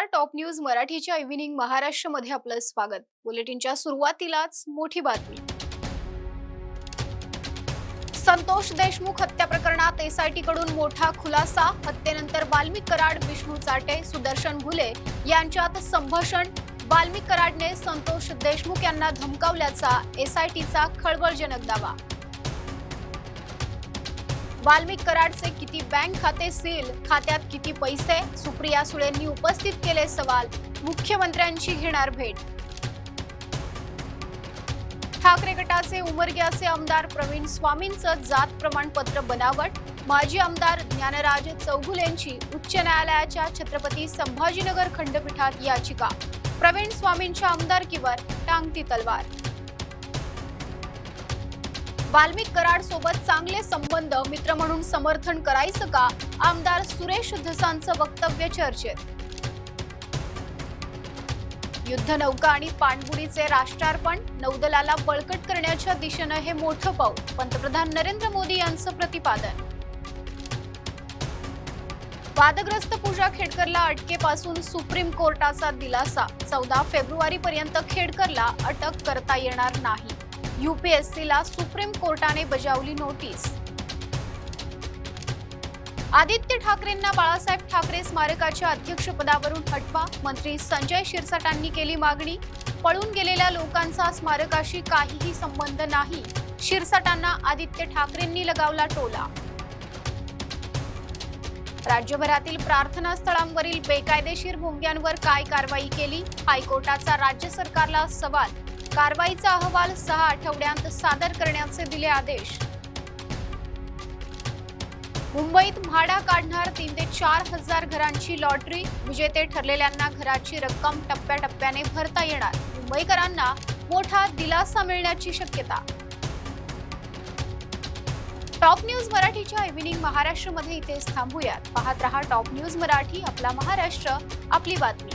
नमस्कार. Top news मराठीच्या evening महाराष्ट्रमध्ये आपलं स्वागत. बुलेटिनच्या सुरुवातीलाच मोठी बातमी. संतोष देशमुख हत्या प्रकरणात एसआयटी कडून मोठा खुलासा. हत्येनंतर वाल्मिक कराड विष्णू चाटे सुदर्शन भुले यांच्यात संभाषण. वाल्मिक कराडने संतोष देशमुख यांना धमकावल्याचा एसआयटीचा खळबळजनक दावा. वाल्मिक कराडचे किती बँक खाते सील खात्यात किती पैसे? सुप्रिया सुळेंनी उपस्थित केले सवाल. मुख्यमंत्र्यांची घेणार भेट. ठाकरे गटाचे उमरग्याचे आमदार प्रवीण स्वामींचं जात प्रमाणपत्र बनावट. माजी आमदार ज्ञानराज चौघुलेंची उच्च न्यायालयाच्या छत्रपती संभाजीनगर खंडपीठात याचिका. प्रवीण स्वामींच्या आमदारकीवर टांगती तलवार. वाल्मिक कराड सोबत चांगले संबंध मित्र म्हणून समर्थन करायचं का? आमदार सुरेश धसांचं वक्तव्य चर्चेत. युद्धनौका आणि पाणबुडीचे राष्ट्रार्पण नौदलाला बळकट करण्याच्या दिशेनं हे मोठं पाऊल पंतप्रधान नरेंद्र मोदी यांचं प्रतिपादन. वादग्रस्त पूजा खेडकरला अटकेपासून सुप्रीम कोर्टाचा दिलासा चौदा फेब्रुवारी पर्यंत खेडकरला अटक करता येणार नाही. युपीएससीला सुप्रीम कोर्टाने बजावली नोटीस. आदित्य ठाकरेंना बाळासाहेब ठाकरे स्मारकाच्या अध्यक्षपदावरून हटवा. मंत्री संजय शिरसाटांनी केली मागणी. पळून गेलेल्या लोकांचा स्मारकाशी काहीही संबंध नाही. शिरसाटांना आदित्य ठाकरेंनी लगावला टोला. राज्यभरातील प्रार्थना स्थळांवरील बेकायदेशीर भोंग्यांवर काय कारवाई केली? हायकोर्टाचा राज्य सरकारला सवाल कारवाईचा अहवाल सहा आठवड्यांत सादर करण्याचे दिले आदेश. मुंबईत म्हाडा काढणार तीन ते चार हजार घरांची लॉटरी. विजेते ठरलेल्यांना घराची रक्कम टप्प्याटप्प्याने भरता येणार. मुंबईकरांना मोठा दिलासा मिळण्याची शक्यता. टॉप न्यूज मराठीच्या इव्हिनिंग महाराष्ट्रमध्ये इथेच थांबूयात. पाहत रहा टॉप न्यूज मराठी आपला महाराष्ट्र आपली बातमी.